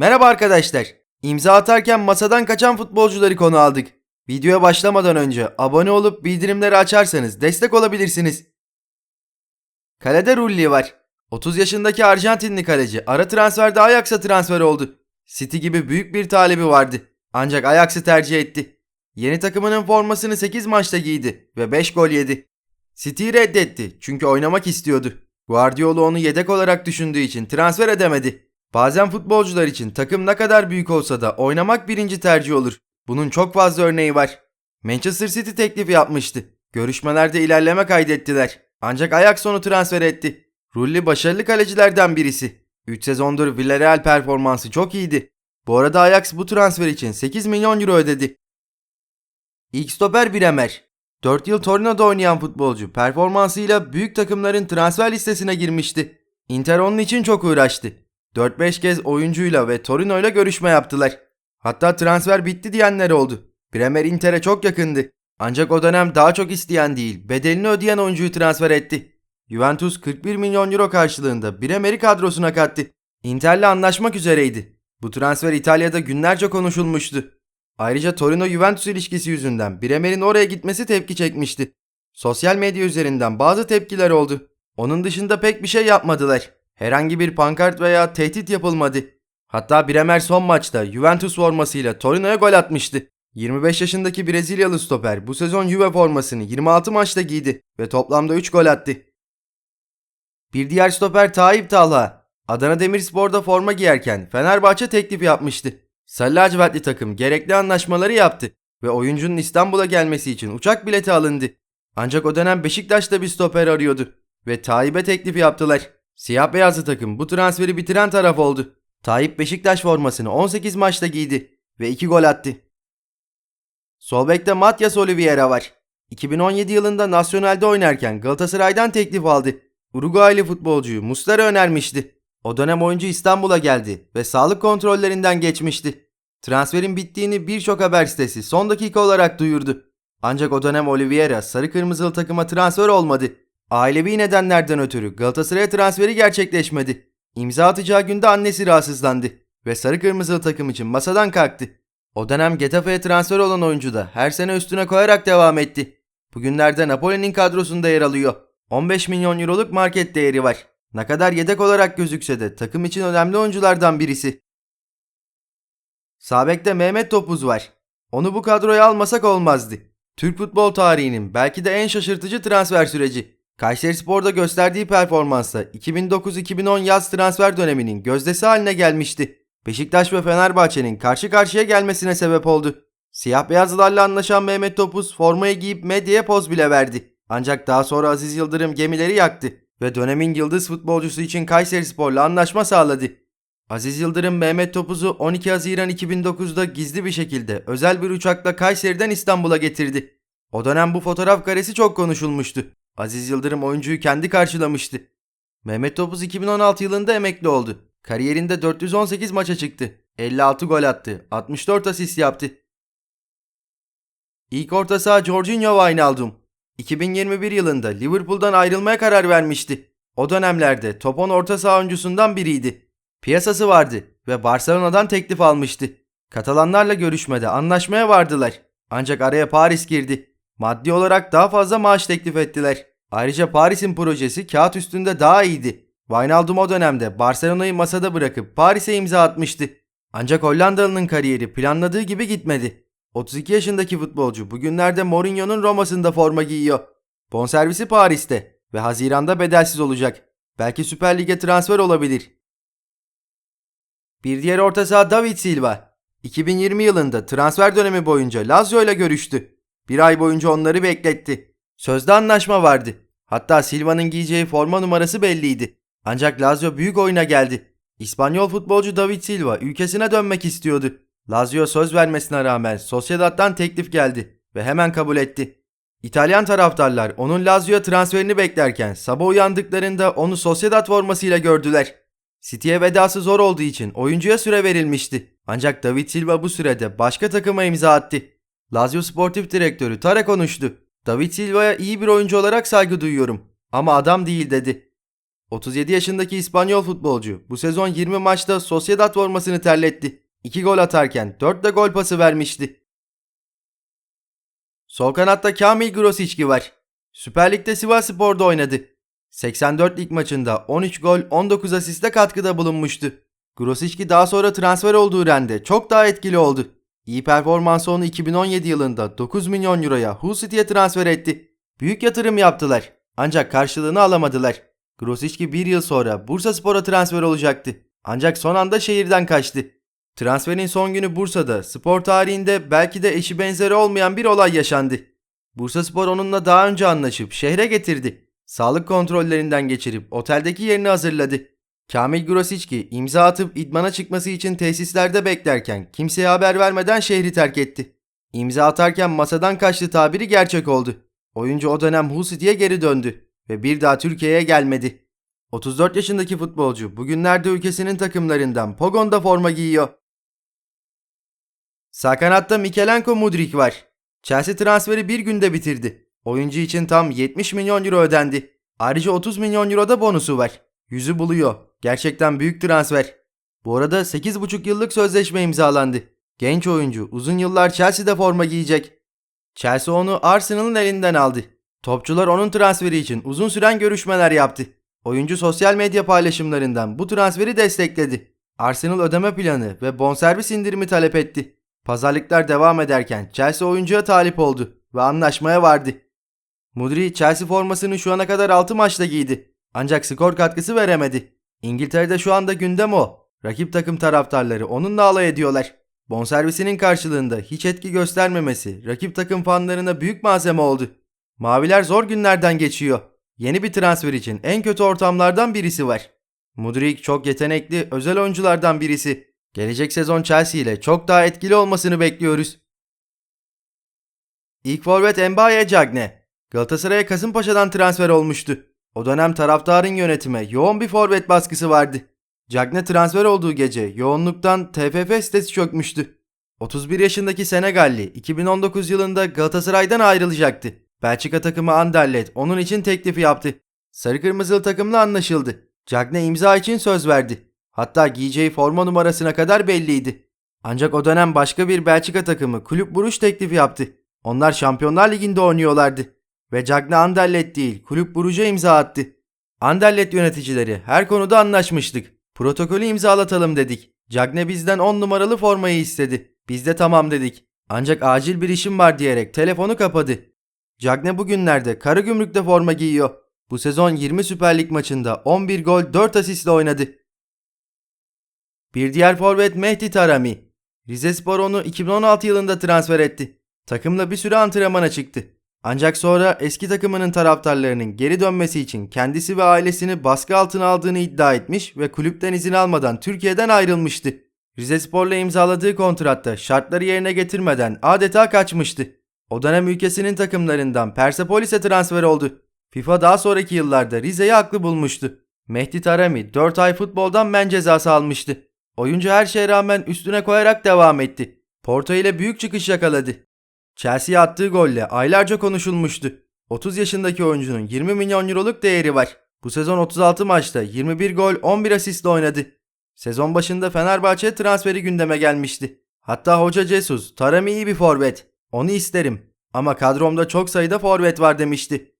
Merhaba arkadaşlar. İmza atarken masadan kaçan futbolcuları konu aldık. Videoya başlamadan önce abone olup bildirimleri açarsanız destek olabilirsiniz. Kalede Rulli var. 30 yaşındaki Arjantinli kaleci ara transferde Ajax'a transfer oldu. City gibi büyük bir talebi vardı. Ancak Ajax'ı tercih etti. Yeni takımının formasını 8 maçta giydi ve 5 gol yedi. City'yi reddetti çünkü oynamak istiyordu. Guardiola onu yedek olarak düşündüğü için transfer edemedi. Bazen futbolcular için takım ne kadar büyük olsa da oynamak birinci tercih olur. Bunun çok fazla örneği var. Manchester City teklifi yapmıştı. Görüşmelerde ilerleme kaydettiler. Ancak Ajax onu transfer etti. Rulli başarılı kalecilerden birisi. 3 sezondur Villarreal performansı çok iyiydi. Bu arada Ajax bu transfer için 8 milyon euro ödedi. İlk stoper Bremer. 4 yıl Torino'da oynayan futbolcu performansıyla büyük takımların transfer listesine girmişti. Inter onun için çok uğraştı. 4-5 kez oyuncuyla ve Torino'yla görüşme yaptılar. Hatta transfer bitti diyenler oldu. Bremer Inter'e çok yakındı. Ancak o dönem daha çok isteyen değil, bedelini ödeyen oyuncuyu transfer etti. Juventus 41 milyon euro karşılığında Bremer'i kadrosuna kattı. Inter'le anlaşmak üzereydi. Bu transfer İtalya'da günlerce konuşulmuştu. Ayrıca Torino-Juventus ilişkisi yüzünden Bremer'in oraya gitmesi tepki çekmişti. Sosyal medya üzerinden bazı tepkiler oldu. Onun dışında pek bir şey yapmadılar. Herhangi bir pankart veya tehdit yapılmadı. Hatta Bremer son maçta Juventus formasıyla Torino'ya gol atmıştı. 25 yaşındaki Brezilyalı stoper bu sezon Juve formasını 26 maçta giydi ve toplamda 3 gol attı. Bir diğer stoper Tayyip Talha, Adana Demirspor'da forma giyerken Fenerbahçe teklif yapmıştı. Sarı lacivertli takım gerekli anlaşmaları yaptı ve oyuncunun İstanbul'a gelmesi için uçak bileti alındı. Ancak o dönem Beşiktaş'ta bir stoper arıyordu ve Tayyip'e teklif yaptılar. Siyah beyazlı takım bu transferi bitiren taraf oldu. Tayyip Beşiktaş formasını 18 maçta giydi ve 2 gol attı. Sol bekte Matias Oliveira var. 2017 yılında Nasyonel'de oynarken Galatasaray'dan teklif aldı. Uruguaylı futbolcuyu Muslera önermişti. O dönem oyuncu İstanbul'a geldi ve sağlık kontrollerinden geçmişti. Transferin bittiğini birçok haber sitesi son dakika olarak duyurdu. Ancak o dönem Oliveira sarı kırmızılı takıma transfer olmadı. Ailevi nedenlerden ötürü Galatasaray'a transferi gerçekleşmedi. İmza atacağı günde annesi rahatsızlandı ve sarı kırmızılı takım için masadan kalktı. O dönem Getafe'ye transfer olan oyuncu da her sene üstüne koyarak devam etti. Bugünlerde Napoli'nin kadrosunda yer alıyor. 15 milyon euroluk market değeri var. Ne kadar yedek olarak gözükse de takım için önemli oyunculardan birisi. Sabek'te Mehmet Topuz var. Onu bu kadroya almasak olmazdı. Türk futbol tarihinin belki de en şaşırtıcı transfer süreci. Kayseri Spor'da gösterdiği performansla 2009-2010 yaz transfer döneminin gözdesi haline gelmişti. Beşiktaş ve Fenerbahçe'nin karşı karşıya gelmesine sebep oldu. Siyah beyazlılarla anlaşan Mehmet Topuz formayı giyip medyaya poz bile verdi. Ancak daha sonra Aziz Yıldırım gemileri yaktı ve dönemin yıldız futbolcusu için Kayseri Spor'la anlaşma sağladı. Aziz Yıldırım Mehmet Topuz'u 12 Haziran 2009'da gizli bir şekilde özel bir uçakla Kayseri'den İstanbul'a getirdi. O dönem bu fotoğraf karesi çok konuşulmuştu. Aziz Yıldırım oyuncuyu kendi karşılamıştı. Mehmet Topuz 2016 yılında emekli oldu. Kariyerinde 418 maça çıktı. 56 gol attı. 64 asist yaptı. İlk orta saha Jorginho Wijnaldum. 2021 yılında Liverpool'dan ayrılmaya karar vermişti. O dönemlerde top 10 orta saha oyuncusundan biriydi. Piyasası vardı ve Barcelona'dan teklif almıştı. Katalanlarla görüşmede anlaşmaya vardılar. Ancak araya Paris girdi. Maddi olarak daha fazla maaş teklif ettiler. Ayrıca Paris'in projesi kağıt üstünde daha iyiydi. Wijnaldum o dönemde Barcelona'yı masada bırakıp Paris'e imza atmıştı. Ancak Hollandalı'nın kariyeri planladığı gibi gitmedi. 32 yaşındaki futbolcu bugünlerde Mourinho'nun Roma'sında forma giyiyor. Bonservisi Paris'te ve Haziran'da bedelsiz olacak. Belki Süper Lig'e transfer olabilir. Bir diğer orta saha David Silva. 2020 yılında transfer dönemi boyunca Lazio ile görüştü. Bir ay boyunca onları bekletti. Sözde anlaşma vardı. Hatta Silva'nın giyeceği forma numarası belliydi. Ancak Lazio büyük oyuna geldi. İspanyol futbolcu David Silva ülkesine dönmek istiyordu. Lazio söz vermesine rağmen Sociedad'dan teklif geldi ve hemen kabul etti. İtalyan taraftarlar onun Lazio'ya transferini beklerken sabah uyandıklarında onu Sociedad formasıyla gördüler. City'ye vedası zor olduğu için oyuncuya süre verilmişti. Ancak David Silva bu sürede başka takıma imza attı. Lazio Sportif Direktörü Tara konuştu. David Silva'ya iyi bir oyuncu olarak saygı duyuyorum ama adam değil dedi. 37 yaşındaki İspanyol futbolcu bu sezon 20 maçta Sociedad formasını terletti. 2 gol atarken 4 de gol pası vermişti. Sol kanatta Kamil Grosicki var. Süper Lig'de Sivas Spor'da oynadı. 84 lig maçında 13 gol 19 asiste katkıda bulunmuştu. Grosicki daha sonra transfer olduğu rende çok daha etkili oldu. İyi performansı onu 2017 yılında 9 milyon euroya Hull City'ye transfer etti. Büyük yatırım yaptılar. Ancak karşılığını alamadılar. Grosicki bir yıl sonra Bursa Spor'a transfer olacaktı. Ancak son anda şehirden kaçtı. Transferin son günü Bursa'da spor tarihinde belki de eşi benzeri olmayan bir olay yaşandı. Bursa Spor onunla daha önce anlaşıp şehre getirdi. Sağlık kontrollerinden geçirip oteldeki yerini hazırladı. Kamil Grosicki imza atıp idmana çıkması için tesislerde beklerken kimseye haber vermeden şehri terk etti. İmza atarken masadan kaçtı tabiri gerçek oldu. Oyuncu o dönem Hull City'ye geri döndü ve bir daha Türkiye'ye gelmedi. 34 yaşındaki futbolcu bugünlerde ülkesinin takımlarından Pogon'da forma giyiyor. Sağ kanatta Mikelenko Mudrik var. Chelsea transferi bir günde bitirdi. Oyuncu için tam 70 milyon euro ödendi. Ayrıca 30 milyon euro da bonusu var. Yüzü buluyor. Gerçekten büyük transfer. Bu arada 8,5 yıllık sözleşme imzalandı. Genç oyuncu uzun yıllar Chelsea'de forma giyecek. Chelsea onu Arsenal'ın elinden aldı. Topçular onun transferi için uzun süren görüşmeler yaptı. Oyuncu sosyal medya paylaşımlarından bu transferi destekledi. Arsenal ödeme planı ve bonservis indirimi talep etti. Pazarlıklar devam ederken Chelsea oyuncuya talip oldu ve anlaşmaya vardı. Mudri Chelsea formasını şu ana kadar 6 maçta giydi. Ancak skor katkısı veremedi. İngiltere'de şu anda gündem o. Rakip takım taraftarları onunla alay ediyorlar. Bonservisinin karşılığında hiç etki göstermemesi rakip takım fanlarına büyük malzeme oldu. Maviler zor günlerden geçiyor. Yeni bir transfer için en kötü ortamlardan birisi var. Mudrik çok yetenekli özel oyunculardan birisi. Gelecek sezon Chelsea ile çok daha etkili olmasını bekliyoruz. İlk forvet Mbaye Cagne. Galatasaray'a Kasımpaşa'dan transfer olmuştu. O dönem taraftarın yönetime yoğun bir forvet baskısı vardı. Cagne transfer olduğu gece yoğunluktan TFF sitesi çökmüştü. 31 yaşındaki Senegalli 2019 yılında Galatasaray'dan ayrılacaktı. Belçika takımı Anderlecht onun için teklifi yaptı. Sarı kırmızılı takımla anlaşıldı. Cagne imza için söz verdi. Hatta giyeceği forma numarasına kadar belliydi. Ancak o dönem başka bir Belçika takımı kulüp buruş teklifi yaptı. Onlar Şampiyonlar Ligi'nde oynuyorlardı. Ve Cagne Anderlecht değil kulüp buruca imza attı. Anderlecht yöneticileri her konuda anlaşmıştık. Protokolü imzalatalım dedik. Cagne bizden 10 numaralı formayı istedi. Biz de tamam dedik. Ancak acil bir işim var diyerek telefonu kapadı. Cagne bugünlerde Karagümrük'te forma giyiyor. Bu sezon 20 Süper Lig maçında 11 gol 4 asistle oynadı. Bir diğer forvet Mehdi Tarami. Rize Spor onu 2016 yılında transfer etti. Takımla bir süre antrenmana çıktı. Ancak sonra eski takımının taraftarlarının geri dönmesi için kendisi ve ailesini baskı altına aldığını iddia etmiş ve kulüpten izin almadan Türkiye'den ayrılmıştı. Rize Spor'la imzaladığı kontratta şartları yerine getirmeden adeta kaçmıştı. O dönem ülkesinin takımlarından Persepolis'e transfer oldu. FIFA daha sonraki yıllarda Rize'yi haklı bulmuştu. Mehdi Tarami 4 ay futboldan men cezası almıştı. Oyuncu her şeye rağmen üstüne koyarak devam etti. Porto ile büyük çıkış yakaladı. Chelsea'ye attığı golle aylarca konuşulmuştu. 30 yaşındaki oyuncunun 20 milyon euroluk değeri var. Bu sezon 36 maçta 21 gol 11 asistle oynadı. Sezon başında Fenerbahçe transferi gündeme gelmişti. Hatta hoca Jesus, Tarami iyi bir forvet. Onu isterim. Ama kadromda çok sayıda forvet var demişti.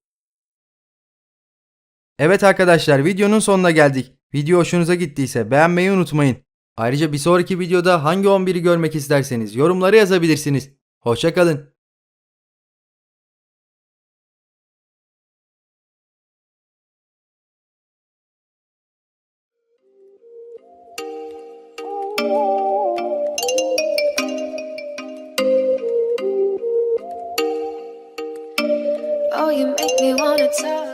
Evet arkadaşlar videonun sonuna geldik. Video hoşunuza gittiyse beğenmeyi unutmayın. Ayrıca bir sonraki videoda hangi 11'i görmek isterseniz yorumlara yazabilirsiniz. Hoşçakalın. Oh, you make me wanna talk.